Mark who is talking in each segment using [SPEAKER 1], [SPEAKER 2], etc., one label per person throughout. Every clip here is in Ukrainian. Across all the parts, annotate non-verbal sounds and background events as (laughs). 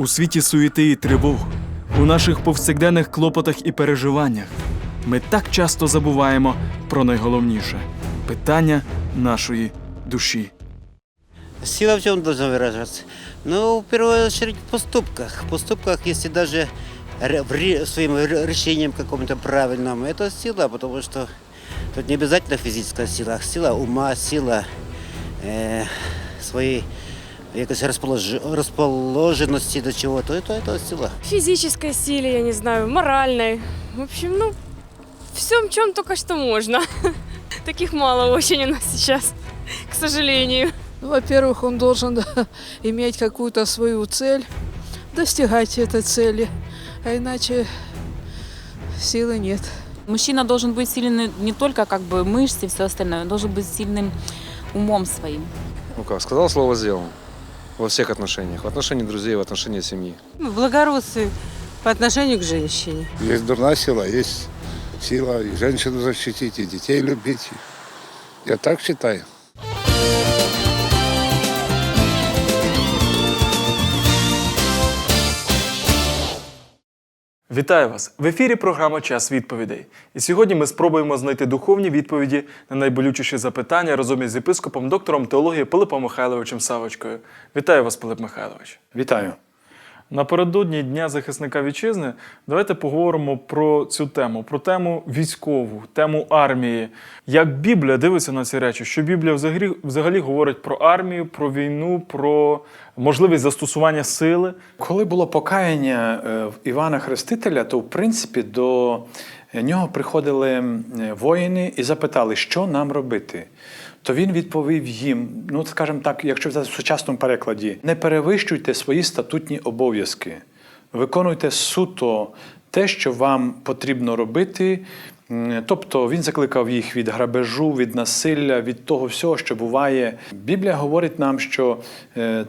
[SPEAKER 1] У світі суєти і тривог, у наших повсякденних клопотах і переживаннях ми так часто забуваємо про найголовніше питання нашої душі.
[SPEAKER 2] Сила в чем должна выражаться? Ну, в первую очередь, в поступках. В поступках, если даже ре- в ре- своим ре- решением каком-то правильном, это сила, потому что тут не обязательно физическая сила, а сила ума, сила э, своей якось розполож... розположеності до чего-то, это, это сила.
[SPEAKER 3] физической силе, я не знаю, моральной. В общем, ну, всем, чем только что можно. (laughs) Таких мало очень у нас сейчас, к сожалению.
[SPEAKER 4] Ну, Во-первых, он должен (laughs) иметь какую-то свою цель, достигать этой цели, а иначе силы нет.
[SPEAKER 5] Мужчина должен быть сильным не только как бы мышцы и все остальное, он должен быть сильным умом своим.
[SPEAKER 6] Ну как, сказал слово сделал. Во всех отношениях. В отношении друзей, в отношении семьи.
[SPEAKER 7] благородстве по отношению к женщине.
[SPEAKER 8] Есть дурная сила, есть сила и женщину защитить, и детей любить. Я так считаю.
[SPEAKER 1] Вітаю вас! В ефірі програма Час відповідей. І сьогодні ми спробуємо знайти духовні відповіді на найболючіші запитання разом із єпископом, доктором теології Пилипом Михайловичем Савочкою. Вітаю вас, Пилип Михайлович.
[SPEAKER 9] Вітаю.
[SPEAKER 1] Напередодні Дня захисника вітчизни давайте поговоримо про цю тему, про тему військову, тему армії. Як Біблія дивиться на ці речі, що Біблія взагалі, взагалі говорить про армію, про війну, про можливість застосування сили.
[SPEAKER 9] Коли було покаяння е, Івана Хрестителя, то в принципі до нього приходили воїни і запитали, що нам робити. То він відповів їм: ну, скажімо так, якщо в сучасному перекладі, не перевищуйте свої статутні обов'язки, виконуйте суто те, що вам потрібно робити. Тобто він закликав їх від грабежу, від насилля, від того всього, що буває. Біблія говорить нам, що е,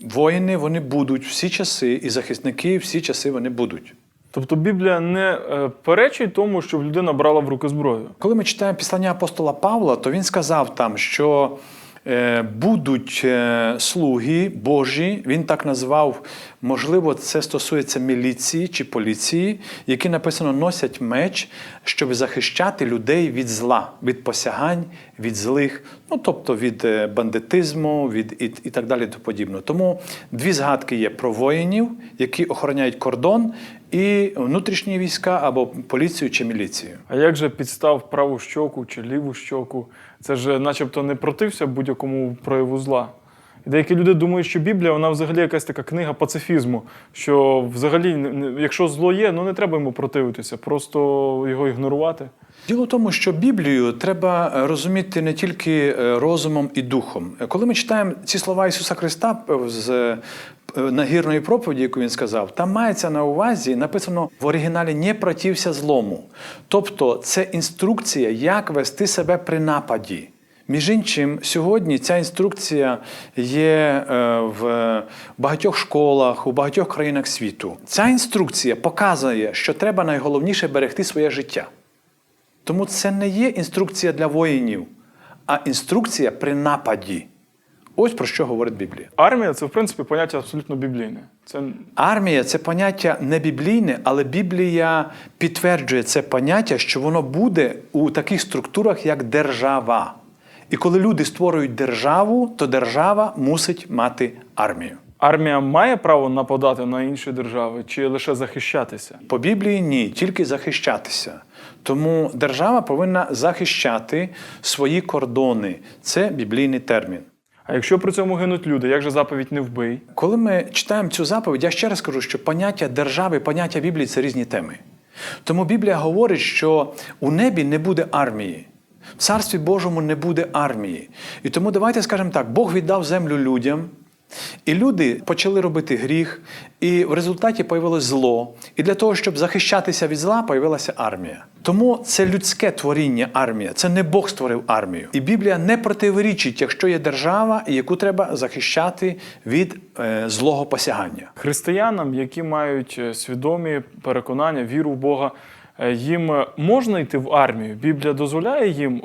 [SPEAKER 9] воїни вони будуть всі часи, і захисники всі часи вони будуть.
[SPEAKER 1] Тобто Біблія не е, перечить тому, щоб людина брала в руки зброю.
[SPEAKER 9] Коли ми читаємо післання апостола Павла, то він сказав там, що е, будуть е, слуги Божі, він так назвав, можливо, це стосується міліції чи поліції, які написано носять меч, щоб захищати людей від зла, від посягань, від злих, ну тобто від бандитизму, від і, і так далі. До подібного. Тому дві згадки є про воїнів, які охороняють кордон, і внутрішні війська або поліцію чи міліцію.
[SPEAKER 1] А як же підстав праву щоку чи ліву щоку? Це ж начебто не протився будь-якому прояву зла. І деякі люди думають, що Біблія вона взагалі якась така книга пацифізму, що взагалі, якщо зло є, ну не треба йому противитися, просто його ігнорувати.
[SPEAKER 9] Діло в тому, що Біблію треба розуміти не тільки е, розумом і духом. Коли ми читаємо ці слова Ісуса Христа е, з нагірної проповіді, яку він сказав, там мається на увазі написано в оригіналі не протився злому. Тобто це інструкція, як вести себе при нападі. Між іншим, сьогодні ця інструкція є е, в багатьох школах, у багатьох країнах світу. Ця інструкція показує, що треба найголовніше берегти своє життя. Тому це не є інструкція для воїнів, а інструкція при нападі. Ось про що говорить Біблія.
[SPEAKER 1] Армія це в принципі поняття абсолютно біблійне. Це
[SPEAKER 9] Армія це поняття не біблійне, але Біблія підтверджує це поняття, що воно буде у таких структурах, як держава. І коли люди створюють державу, то держава мусить мати армію.
[SPEAKER 1] армія має право нападати на інші держави чи лише захищатися.
[SPEAKER 9] По Біблії ні, тільки захищатися. Тому держава повинна захищати свої кордони. Це біблійний термін.
[SPEAKER 1] А якщо при цьому гинуть люди, як же заповідь не вбий?
[SPEAKER 9] Коли ми читаємо цю заповідь, я ще раз кажу, що поняття держави, поняття Біблії це різні теми. Тому Біблія говорить, що у небі не буде армії, в Царстві Божому не буде армії. І тому давайте скажемо так: Бог віддав землю людям. І люди почали робити гріх, і в результаті появилось зло. І для того, щоб захищатися від зла, появилася армія. Тому це людське творіння армія, це не Бог створив армію. І Біблія не противорічить, якщо є держава, яку треба захищати від е, злого посягання.
[SPEAKER 1] Християнам, які мають е, свідомі переконання, віру в Бога, е, їм можна йти в армію? Біблія дозволяє їм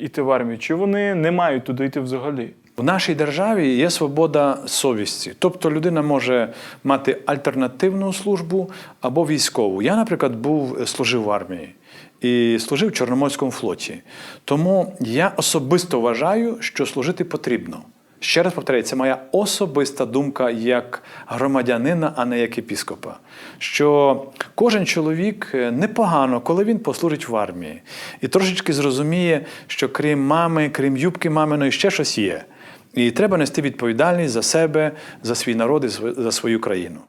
[SPEAKER 1] йти в армію, чи вони не мають туди йти взагалі?
[SPEAKER 9] В нашій державі є свобода совісті. Тобто людина може мати альтернативну службу або військову. Я, наприклад, був служив в армії і служив в Чорноморському флоті. Тому я особисто вважаю, що служити потрібно. Ще раз повторяю, це моя особиста думка як громадянина, а не як епіскопа. Що кожен чоловік е, непогано, коли він послужить в армії, і трошечки зрозуміє, що крім мами, крім юбки маминої, ще щось є. І треба нести відповідальність за себе, за свій народ і за свою країну.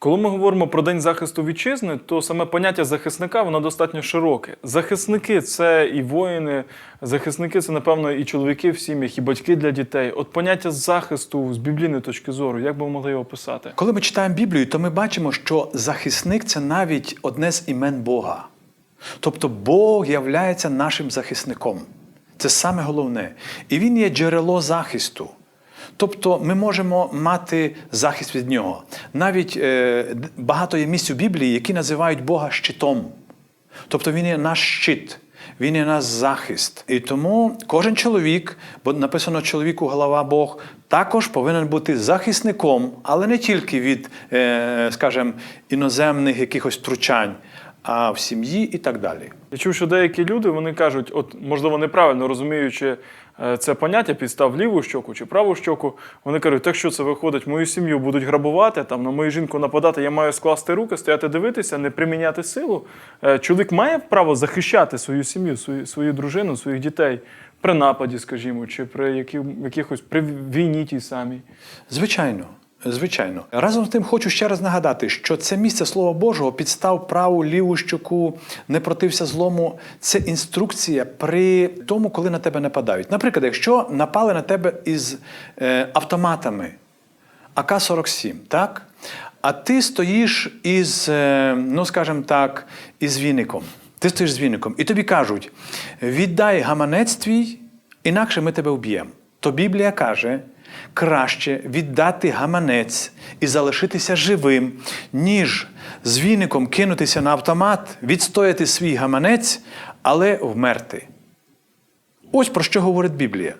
[SPEAKER 1] Коли ми говоримо про День захисту вітчизни, то саме поняття захисника воно достатньо широке. Захисники це і воїни, захисники це, напевно, і чоловіки в сім'ях, і батьки для дітей. От поняття захисту з біблійної точки зору, як би ви могли його описати?
[SPEAKER 9] Коли ми читаємо Біблію, то ми бачимо, що захисник це навіть одне з імен Бога. Тобто Бог являється нашим захисником. Це саме головне. І Він є джерело захисту. Тобто ми можемо мати захист від нього. Навіть е, багато є місць у Біблії, які називають Бога щитом. Тобто Він є наш щит, Він є наш захист. І тому кожен чоловік, бо написано чоловіку голова Бог, також повинен бути захисником, але не тільки від, е, скажімо, іноземних якихось втручань, а в сім'ї і так далі.
[SPEAKER 1] Я чув, що деякі люди вони кажуть, от можливо, неправильно розуміючи е, це поняття, підстав ліву щоку чи праву щоку, вони кажуть, так що це виходить, мою сім'ю будуть грабувати, там на мою жінку нападати, я маю скласти руки, стояти дивитися, не приміняти силу. Е, Чоловік має право захищати свою сім'ю, свою, свою дружину, своїх дітей при нападі, скажімо, чи при якихось при війні тій самій.
[SPEAKER 9] Звичайно. Звичайно, разом з тим хочу ще раз нагадати, що це місце Слова Божого підстав праву ліву щоку, не протився злому. Це інструкція при тому, коли на тебе нападають. Наприклад, якщо напали на тебе із е, автоматами АК-47, так? А ти стоїш із, е, ну скажімо так, із віником. Ти стоїш з віником, і тобі кажуть: віддай гаманець твій, інакше ми тебе вб'ємо. То Біблія каже, краще віддати гаманець і залишитися живим, ніж з віником кинутися на автомат, відстояти свій гаманець, але вмерти. Ось про що говорить Біблія.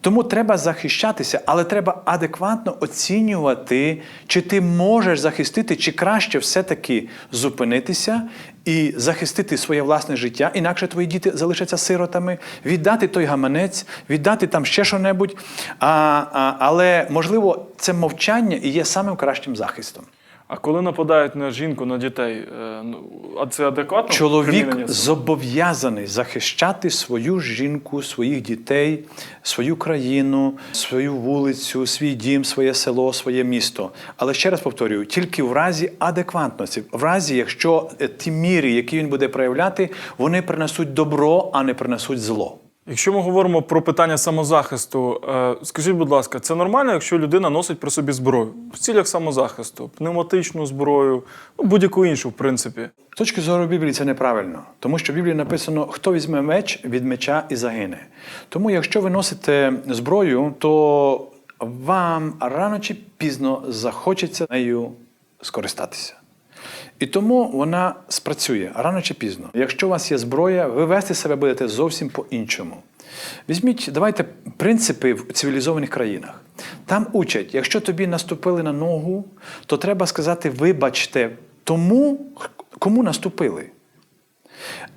[SPEAKER 9] Тому треба захищатися, але треба адекватно оцінювати, чи ти можеш захистити, чи краще все-таки зупинитися і захистити своє власне життя, інакше твої діти залишаться сиротами, віддати той гаманець, віддати там ще що-небудь. А, а, але, можливо, це мовчання і є самим кращим захистом.
[SPEAKER 1] А коли нападають на жінку, на дітей, е, ну, а це адекватно?
[SPEAKER 9] Чоловік зобов'язаний захищати свою жінку, своїх дітей, свою країну, свою вулицю, свій дім, своє село, своє місто. Але ще раз повторюю, тільки в разі адекватності, в разі, якщо е, ті міри, які він буде проявляти, вони принесуть добро, а не принесуть зло.
[SPEAKER 1] Якщо ми говоримо про питання самозахисту, е, скажіть, будь ласка, це нормально, якщо людина носить при собі зброю в цілях самозахисту, пневматичну зброю, ну, будь-яку іншу, в принципі.
[SPEAKER 9] З точки зору Біблії це неправильно, тому що в Біблії написано, хто візьме меч від меча і загине. Тому, якщо ви носите зброю, то вам рано чи пізно захочеться нею скористатися. І тому вона спрацює рано чи пізно. Якщо у вас є зброя, ви вести себе будете зовсім по-іншому. Візьміть, давайте принципи в цивілізованих країнах. Там учать, якщо тобі наступили на ногу, то треба сказати вибачте тому, кому наступили.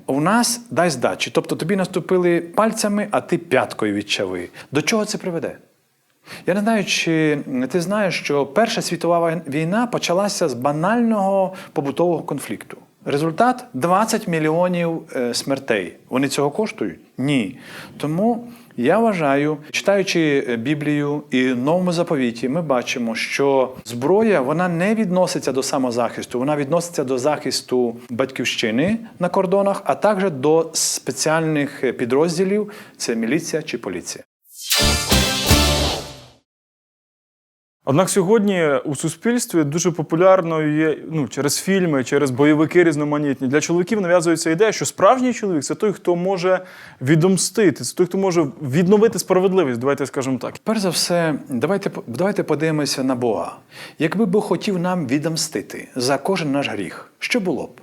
[SPEAKER 9] У нас дай здачі. Тобто тобі наступили пальцями, а ти п'яткою відчави. До чого це приведе? Я не знаю, чи ти знаєш, що Перша світова війна почалася з банального побутового конфлікту. Результат 20 мільйонів е, смертей. Вони цього коштують? Ні. Тому я вважаю, читаючи е, Біблію і новому заповіті, ми бачимо, що зброя вона не відноситься до самозахисту, вона відноситься до захисту батьківщини на кордонах, а також до спеціальних е, підрозділів це міліція чи поліція.
[SPEAKER 1] Однак сьогодні у суспільстві дуже популярною є ну, через фільми, через бойовики різноманітні. Для чоловіків нав'язується ідея, що справжній чоловік це той, хто може відомстити, це той, хто може відновити справедливість. Давайте скажемо так.
[SPEAKER 9] Перш за все, давайте, давайте подивимося на Бога. Якби Бог хотів нам відомстити за кожен наш гріх, що було б?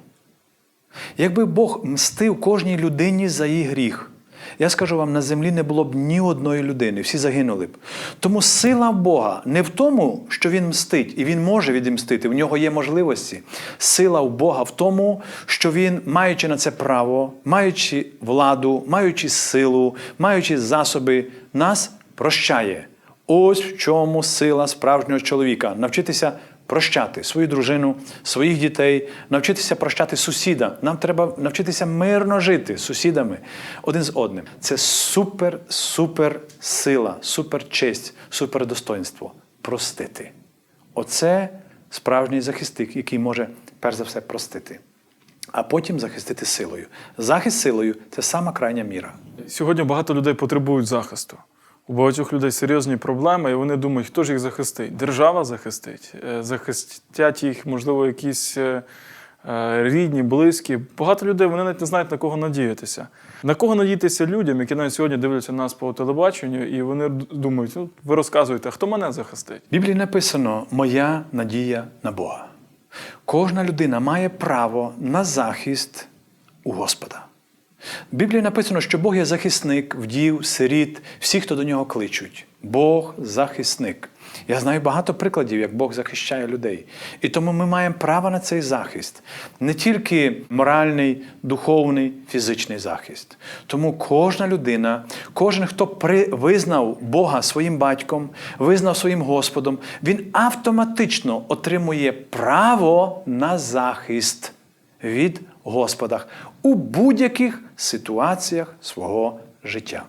[SPEAKER 9] Якби Бог мстив кожній людині за її гріх, я скажу вам, на землі не було б ні одної людини, всі загинули б. Тому сила Бога не в тому, що Він мстить, і Він може відімстити, в нього є можливості. Сила у Бога в тому, що Він, маючи на це право, маючи владу, маючи силу, маючи засоби, нас прощає. Ось в чому сила справжнього чоловіка навчитися прощати свою дружину, своїх дітей, навчитися прощати сусіда. Нам треба навчитися мирно жити з сусідами один з одним. Це супер, супер сила, супер честь, супер достоинство. Простити. Оце справжній захисник, який може перш за все простити, а потім захистити силою. Захист силою це сама крайня міра.
[SPEAKER 1] Сьогодні багато людей потребують захисту. У багатьох людей серйозні проблеми, і вони думають, хто ж їх захистить? Держава захистить, Е, захистять їх, можливо, якісь е, е, рідні, близькі. Багато людей вони навіть не знають, на кого надіятися. На кого надіятися людям, які навіть сьогодні дивляться нас по телебаченню, і вони думають, ну, ви розказуєте, хто мене захистить?
[SPEAKER 9] В Біблії написано Моя надія на Бога. Кожна людина має право на захист у Господа. В Біблії написано, що Бог є захисник вдів, сиріт, всіх, хто до нього кличуть. Бог захисник. Я знаю багато прикладів, як Бог захищає людей. І тому ми маємо право на цей захист. Не тільки моральний, духовний, фізичний захист. Тому кожна людина, кожен, хто визнав Бога своїм батьком, визнав своїм Господом, він автоматично отримує право на захист від Господа у будь-яких ситуаціях свого життя.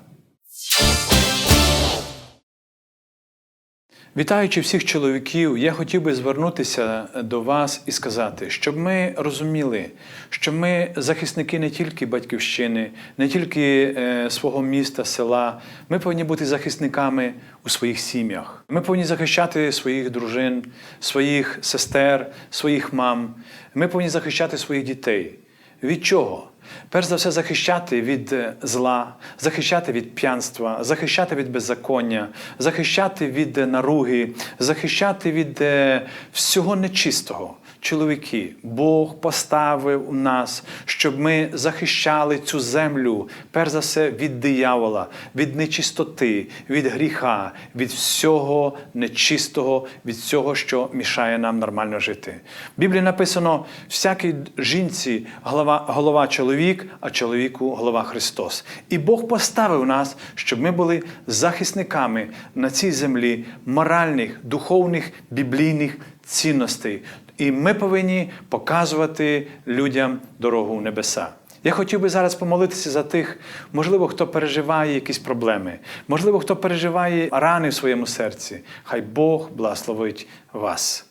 [SPEAKER 9] Вітаючи всіх чоловіків, я хотів би звернутися до вас і сказати, щоб ми розуміли, що ми захисники не тільки батьківщини, не тільки е, свого міста, села. Ми повинні бути захисниками у своїх сім'ях. Ми повинні захищати своїх дружин, своїх сестер, своїх мам. Ми повинні захищати своїх дітей. Від чого? Перш за все, захищати від е, зла, захищати від п'янства, захищати від беззаконня, захищати від е, наруги, захищати від е, всього нечистого. Чоловіки, Бог поставив у нас, щоб ми захищали цю землю, перш за все, від диявола, від нечистоти, від гріха, від всього нечистого, від всього, що мішає нам нормально жити. В Біблії написано: всякій жінці голова, голова чоловік, а чоловіку голова Христос. І Бог поставив нас, щоб ми були захисниками на цій землі моральних, духовних, біблійних цінностей. І ми повинні показувати людям дорогу в небеса. Я хотів би зараз помолитися за тих, можливо, хто переживає якісь проблеми, можливо, хто переживає рани в своєму серці. Хай Бог благословить вас.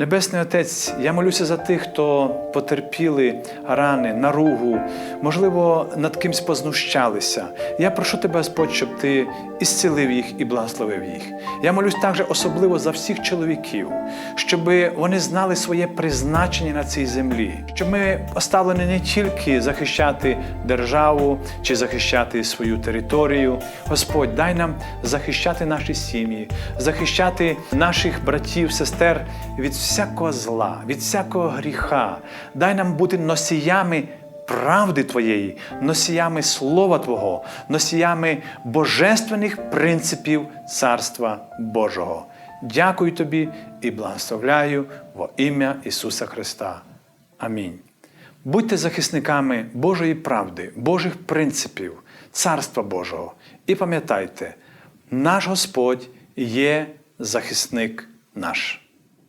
[SPEAKER 9] Небесний Отець, я молюся за тих, хто потерпіли рани, наругу, можливо, над кимсь познущалися. Я прошу тебе, Господь, щоб ти ісцілив їх і благословив їх. Я молюсь також особливо за всіх чоловіків, щоб вони знали своє призначення на цій землі, щоб ми оставлені не тільки захищати державу чи захищати свою територію. Господь, дай нам захищати наші сім'ї, захищати наших братів, сестер від всякого зла, від всякого гріха. Дай нам бути носіями правди Твоєї, носіями Слова Твого, носіями божественних принципів Царства Божого. Дякую Тобі і благословляю во ім'я Ісуса Христа. Амінь. Будьте захисниками Божої правди, Божих принципів, Царства Божого. І пам'ятайте, наш Господь є захисник наш.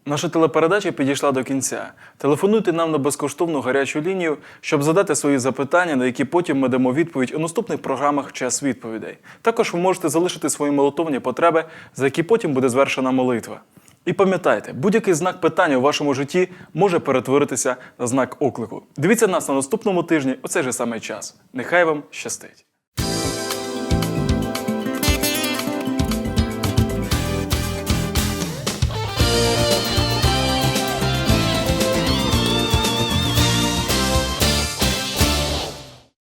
[SPEAKER 1] Наша телепередача підійшла до кінця. Телефонуйте нам на безкоштовну гарячу лінію, щоб задати свої запитання, на які потім ми дамо відповідь у наступних програмах Час відповідей. Також ви можете залишити свої молитовні потреби, за які потім буде звершена молитва. І пам'ятайте, будь-який знак питання у вашому житті може перетворитися на знак оклику. Дивіться нас на наступному тижні у цей же самий час. Нехай вам щастить!